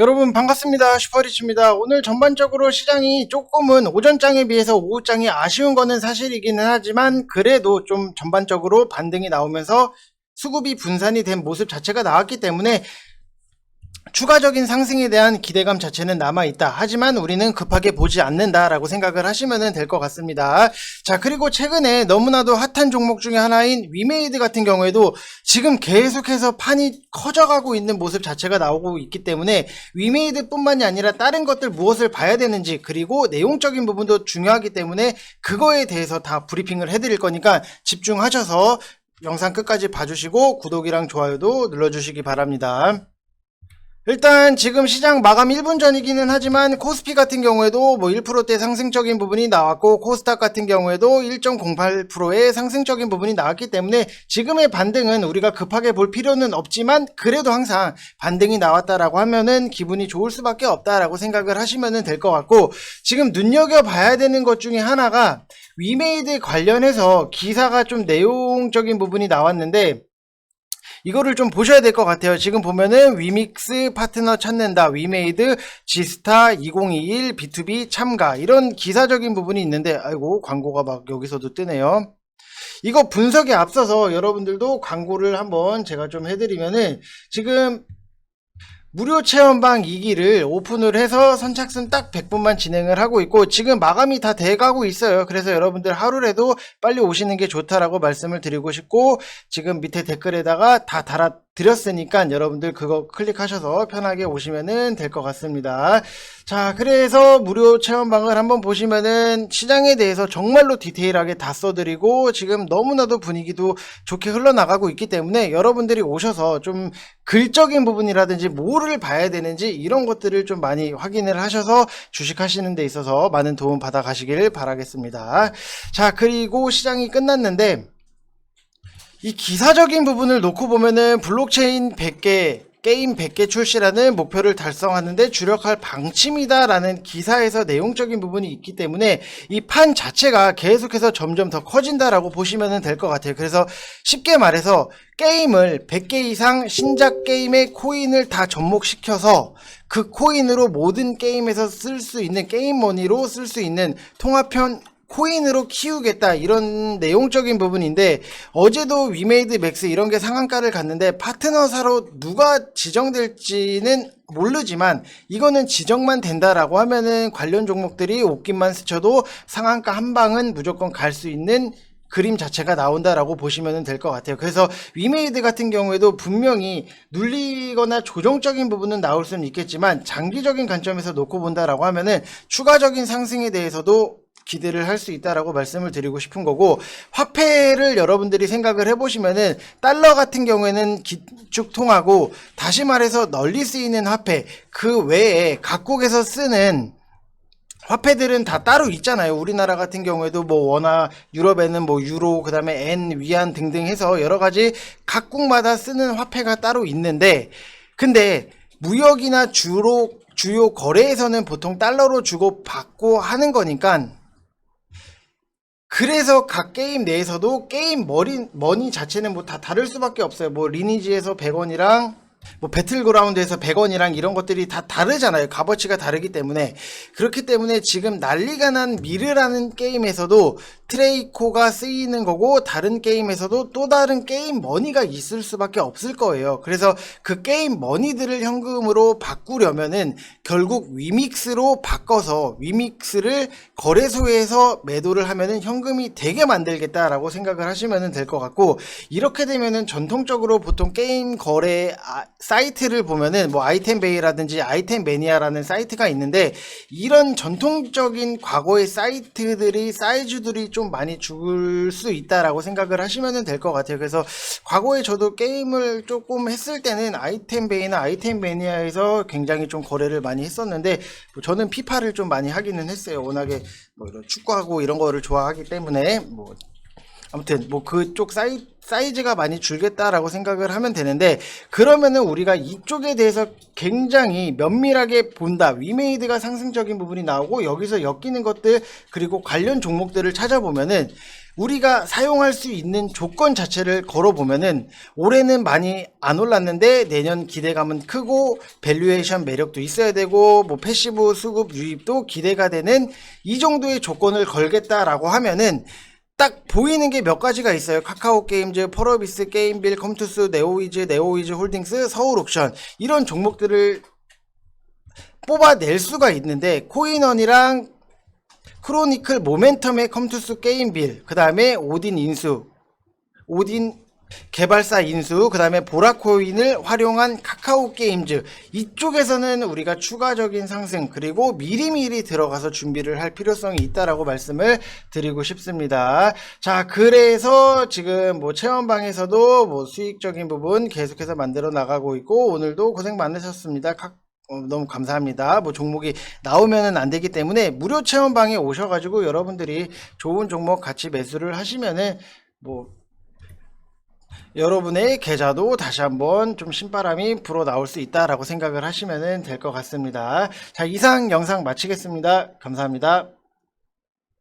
여러분 반갑습니다. 슈퍼리치입니다. 오늘 전반적으로 시장이 조금은 오전장에 비해서 오후장이 아쉬운 거는 사실이기는 하지만 그래도 좀 전반적으로 반등이 나오면서 수급이 분산이 된 모습 자체가 나왔기 때문에 추가적인 상승에 대한 기대감 자체는 남아있다. 하지만 우리는 급하게 보지 않는다라고 생각을 하시면 될 것 같습니다. 자, 그리고 최근에 너무나도 핫한 종목 중에 하나인 위메이드 같은 경우에도 지금 계속해서 판이 커져가고 있는 모습 자체가 나오고 있기 때문에 위메이드 뿐만이 아니라 다른 것들 무엇을 봐야 되는지 그리고 내용적인 부분도 중요하기 때문에 그거에 대해서 다 브리핑을 해드릴 거니까 집중하셔서 영상 끝까지 봐주시고 구독이랑 좋아요도 눌러주시기 바랍니다. 일단 지금 시장 마감 1분 전이기는 하지만 코스피 같은 경우에도 뭐 1%대 상승적인 부분이 나왔고 코스닥 같은 경우에도 1.08%의 상승적인 부분이 나왔기 때문에 지금의 반등은 우리가 급하게 볼 필요는 없지만 그래도 항상 반등이 나왔다라고 하면은 기분이 좋을 수밖에 없다라고 생각을 하시면 될것 같고 지금 눈여겨 봐야 되는 것 중에 하나가 위메이드 관련해서 기사가 좀 내용적인 부분이 나왔는데 이거를 좀 보셔야 될 것 같아요. 지금 보면은 위믹스 파트너 찾는다, 위메이드, 지스타 2021, B2B 참가 이런 기사적인 부분이 있는데 아이고 광고가 막 여기서도 뜨네요. 이거 분석에 앞서서 여러분들도 광고를 한번 제가 좀 해드리면은 지금 무료 체험방 2기를 오픈을 해서 선착순 딱 100분만 진행을 하고 있고 지금 마감이 다 돼가고 있어요. 그래서 여러분들 하루라도 빨리 오시는 게 좋다라고 말씀을 드리고 싶고 지금 밑에 댓글에다가 다 달아 드렸으니까 여러분들 그거 클릭하셔서 편하게 오시면은 될 것 같습니다. 자, 그래서 무료 체험방을 한번 보시면은 시장에 대해서 정말로 디테일하게 다 써드리고 지금 너무나도 분위기도 좋게 흘러나가고 있기 때문에 여러분들이 오셔서 좀 글적인 부분이라든지 뭐를 봐야 되는지 이런 것들을 좀 많이 확인을 하셔서 주식하시는 데 있어서 많은 도움 받아 가시길 바라겠습니다. 자, 그리고 시장이 끝났는데 이 기사적인 부분을 놓고 보면은 블록체인 100개, 게임 100개 출시라는 목표를 달성하는데 주력할 방침이다라는 기사에서 내용적인 부분이 있기 때문에 이 판 자체가 계속해서 점점 더 커진다라고 보시면 될 것 같아요. 그래서 쉽게 말해서 게임을 100개 이상 신작 게임의 코인을 다 접목시켜서 그 코인으로 모든 게임에서 쓸 수 있는 게임 머니로 쓸 수 있는 통합형 코인으로 키우겠다 이런 내용적인 부분인데 어제도 위메이드 맥스 이런 게 상한가를 갔는데 파트너사로 누가 지정될지는 모르지만 이거는 지정만 된다라고 하면은 관련 종목들이 옷깃만 스쳐도 상한가 한 방은 무조건 갈 수 있는 그림 자체가 나온다라고 보시면 될 것 같아요. 그래서 위메이드 같은 경우에도 분명히 눌리거나 조정적인 부분은 나올 수는 있겠지만 장기적인 관점에서 놓고 본다라고 하면은 추가적인 상승에 대해서도 기대를 할 수 있다라고 말씀을 드리고 싶은 거고 화폐를 여러분들이 생각을 해보시면은 달러 같은 경우에는 기축 통하고 다시 말해서 널리 쓰이는 화폐 그 외에 각국에서 쓰는 화폐들은 다 따로 있잖아요. 우리나라 같은 경우에도 뭐 원화, 유럽에는 뭐 유로, 그 다음에 엔, 위안 등등 해서 여러 가지 각국마다 쓰는 화폐가 따로 있는데, 근데 무역이나 주로, 주요 거래에서는 보통 달러로 주고 받고 하는 거니까, 그래서 각 게임 내에서도 게임 머리, 머니 자체는 뭐 다 다를 수밖에 없어요. 뭐 리니지에서 100원이랑 뭐 배틀그라운드에서 100원이랑 이런 것들이 다 다르잖아요. 값어치가 다르기 때문에 그렇기 때문에 지금 난리가 난 미르라는 게임에서도 트레이코가 쓰이는 거고 다른 게임에서도 또 다른 게임 머니가 있을 수밖에 없을 거예요. 그래서 그 게임 머니들을 현금으로 바꾸려면은 결국 위믹스로 바꿔서 위믹스를 거래소에서 매도를 하면은 현금이 되게 만들겠다라고 생각을 하시면 될 것 같고 이렇게 되면은 전통적으로 보통 게임 거래 아, 사이트를 보면은 뭐 아이템 베이라든지 아이템 매니아라는 사이트가 있는데 이런 전통적인 과거의 사이트들이 사이즈들이 좀 많이 죽을 수 있다라고 생각을 하시면 될 것 같아요. 그래서 과거에 저도 게임을 조금 했을 때는 아이템 베이나 아이템 매니아에서 굉장히 좀 거래를 많이 했었는데 뭐 저는 피파를 좀 많이 하기는 했어요. 워낙에 뭐 이런 축구하고 이런 거를 좋아하기 때문에 뭐 아무튼 뭐 그쪽 사이, 사이즈가 많이 줄겠다라고 생각을 하면 되는데 그러면은 우리가 이쪽에 대해서 굉장히 면밀하게 본다. 위메이드가 상승적인 부분이 나오고 여기서 엮이는 것들 그리고 관련 종목들을 찾아보면은 우리가 사용할 수 있는 조건 자체를 걸어보면은 올해는 많이 안 올랐는데 내년 기대감은 크고 밸류에이션 매력도 있어야 되고 뭐 패시브 수급 유입도 기대가 되는 이 정도의 조건을 걸겠다라고 하면은 딱 보이는 게 몇 가지가 있어요. 카카오 게임즈, 펄어비스, 게임빌, 컴투스, 네오이즈, 네오이즈 홀딩스, 서울 옥션 이런 종목들을 뽑아낼 수가 있는데 코인원이랑 크로니클 모멘텀의 컴투스 게임빌 그 다음에 오딘 인수 오딘 개발사 인수 그 다음에 보라코인을 활용한 카카오 게임즈. 이쪽에서는 우리가 추가적인 상승 그리고 미리미리 들어가서 준비를 할 필요성이 있다라고 말씀을 드리고 싶습니다. 자 그래서 지금 뭐 체험방에서도 뭐 수익적인 부분 계속해서 만들어 나가고 있고 오늘도 고생 많으셨습니다. 카- 어, 너무 감사합니다. 뭐 종목이 나오면은 안 되기 때문에 무료 체험방에 오셔가지고 여러분들이 좋은 종목 같이 매수를 하시면은 뭐 여러분의 계좌도 다시 한번 좀 신바람이 불어 나올 수 있다라고 생각을 하시면 될 것 같습니다. 자, 이상 영상 마치겠습니다. 감사합니다.